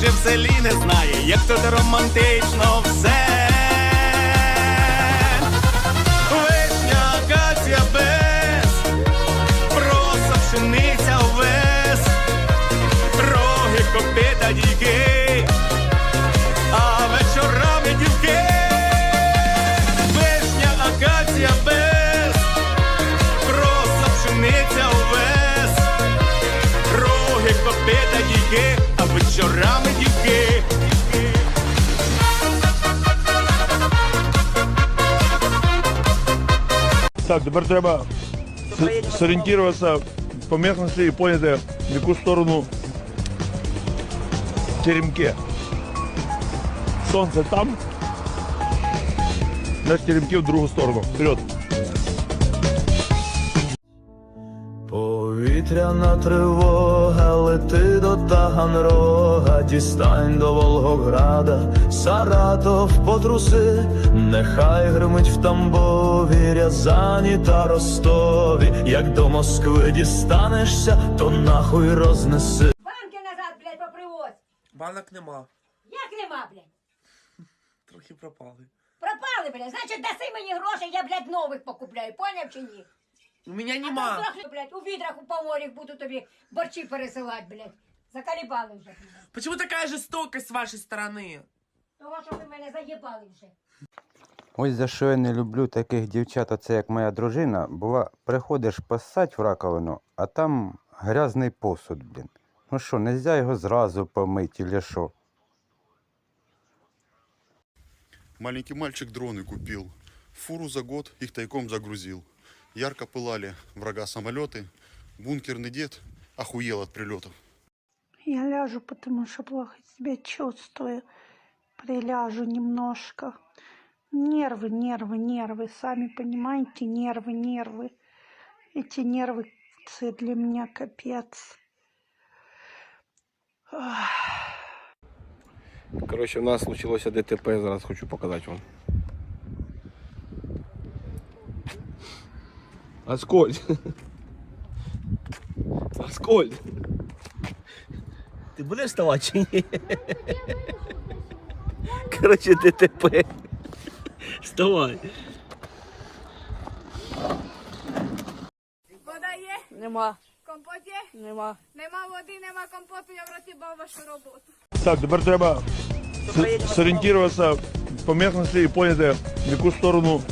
майже в селі не знає, як тут романтично все. Вишня, акація без, просто пшениця увес, роги, копита, дійки, а вечорами дівки. Вишня, акація без, пшениця увес, роги, копита, дійки, вечорами дівки. Так, тепер треба сорієнтуватися по місцевості і поняти, в яку сторону теремки. Сонце там, значить теремки в другу сторону. Вперед. Повітряна тривога, лети до Таганрога, дістань до Волгограда, Саратов потруси, нехай гримить в Тамбові, Рязані та Ростові. Як до Москви дістанешся, то нахуй рознеси. Банки назад, блядь, попривозь. Банок нема. Як нема, блядь? Трохи пропали. Пропали, блядь. Значить, даси мені гроші, я, блядь, нових покупляю. Поняв чи ні? У меня А нема. трохи, блядь, у відрах у поморях буду тобі борчі пересилати, блядь. Закалібали вже, блядь. Почему такая жестокость с вашей стороны? Того, що ви мене заєбали вже. Ось за що я не люблю таких дівчат, оце як моя дружина, бува, приходиш поссать в раковину, а там грязний посуд, блін. Ну що, нельзя його зразу помити, или що? Маленький мальчик дроны купил. Фуру за год их тайком загрузил. Ярко пылали врага самолеты. Бункерный дед охуел от прилетов. Я ляжу, потому что плохо себя чувствую. Приляжу немножко. Нервы, нервы, нервы. Сами понимаете, нервы, нервы. Эти нервы для меня капец. Коротше, у нас случилося ДТП, зараз хочу показати вам. Аскольд. Аскольд. Ти будеш вставати чи ні? Коротше, ДТП. Вставай. Вода є? Нема, Компот є? нема. Нема води, нема компоту, я врозібав вашу роботу. Так, тепер треба с- зорієнтуватися по місцевості і поняти, в яку сторону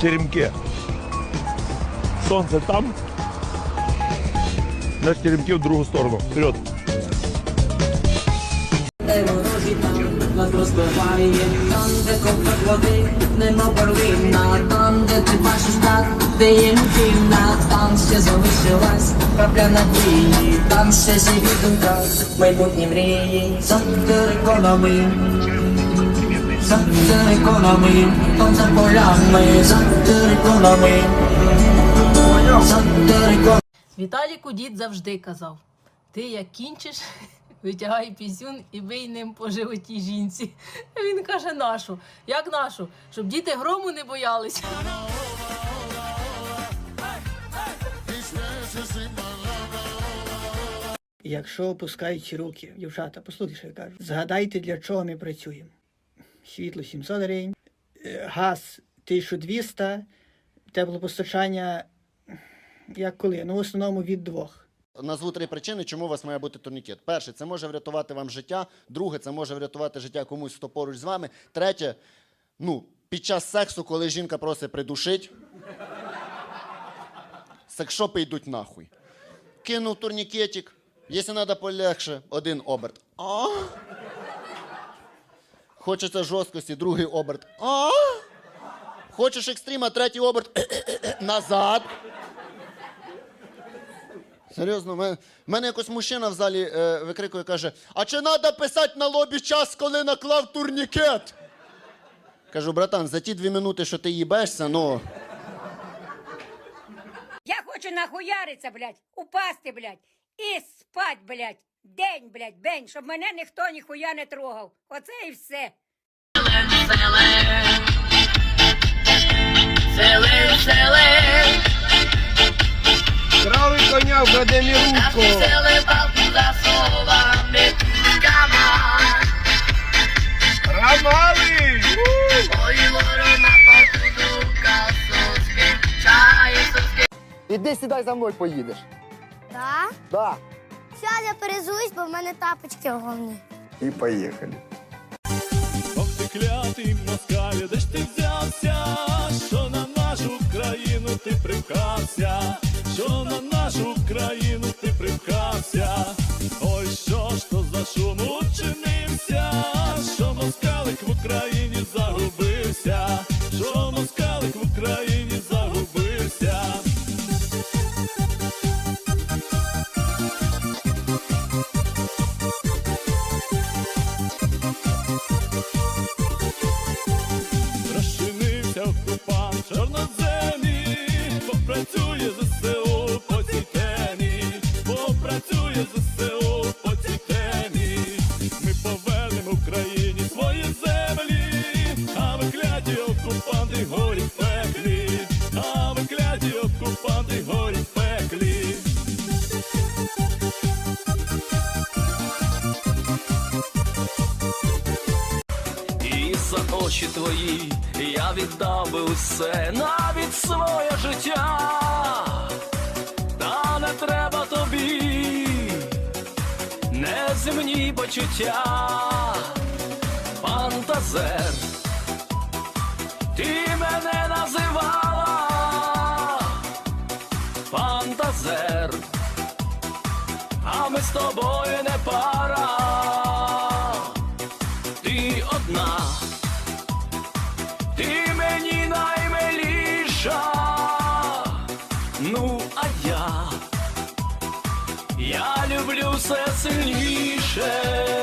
теремки. Сонце там, значить теремки в другу сторону. Вперед. Нас розбиває, там, де ковток води, нема перлина, там, де ти бачиш так, де є мужчина, там ще залишилась крапля надії, там ще живі думка, майбутні мрії, за териконами, териконами, там за полями, за териконами, за териконами. Віталіку дід завжди казав: ти як кінчиш, витягай пісюн і бий ним по животі жінці. Він каже, нашу. Як нашу? Щоб діти грому не боялися. Якщо опускають руки, дівчата, послухайте, що я кажу. Згадайте, для чого ми працюємо. Світло 700 гривень, е, газ 1200, теплопостачання, як коли? Ну, в основному від двох. Назву три причини, чому у вас має бути турнікет. Перше, це може врятувати вам життя. Друге, це може врятувати життя комусь, хто поруч з вами. Третє, ну, під час сексу, коли жінка просить придушить, секшопи йдуть нахуй. Кинув турнікетик, якщо треба полегше, один оберт. А? Хочеться жорсткості, другий оберт. А? Хочеш екстріма, третій оберт. Назад. Серйозно, в мене, мене якось мужчина в залі е, викрикує, каже: А чи треба писати на лобі час, коли наклав турнікет? Кажу, братан, за ті дві минути, що ти їбешся, ну. Я хочу нахуяриться, блядь, упасти, блядь, і спать, блядь, День, блядь, день, щоб мене ніхто ніхуя не трогав. Оце і все. Крали коня в Гадемірунку. Рамали! Іди сідай за мною поїдеш. Да? Да. Зараз я перезуюсь, бо в мене тапочки головні. І поїхали. Ох ти клятий москаль, де ж ти взявся, що на нашу країну ти привкався, що на нашу країну ти привкався. Ой, що ж то окупанти горять в пеклі. І за очі твої я віддав би усе, навіть своє життя. Та не треба тобі неземні почуття, фантазер, ми з тобою не пара. Ти одна, ти мені наймиліша, ну а я, я люблю все сильніше.